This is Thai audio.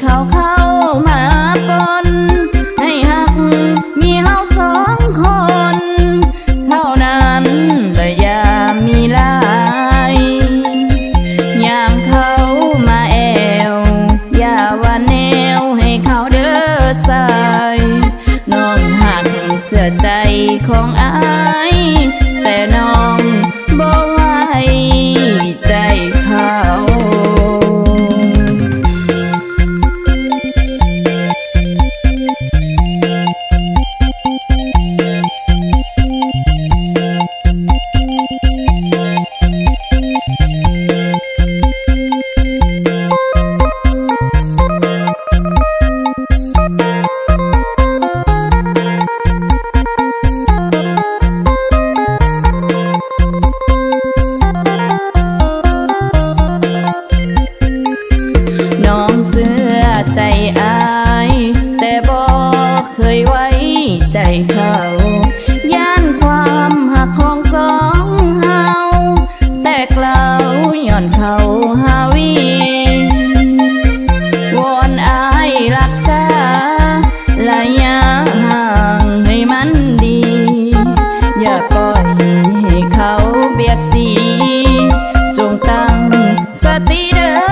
เขาเข้ามาปนให้หักมีเฮาสองคน เท่านั้นและยามีลายยาเขามาแอว อย่าว่าแนวให้เขาเด้อสายนองหักเสื้ใจของอาย แต่น้อง Leader.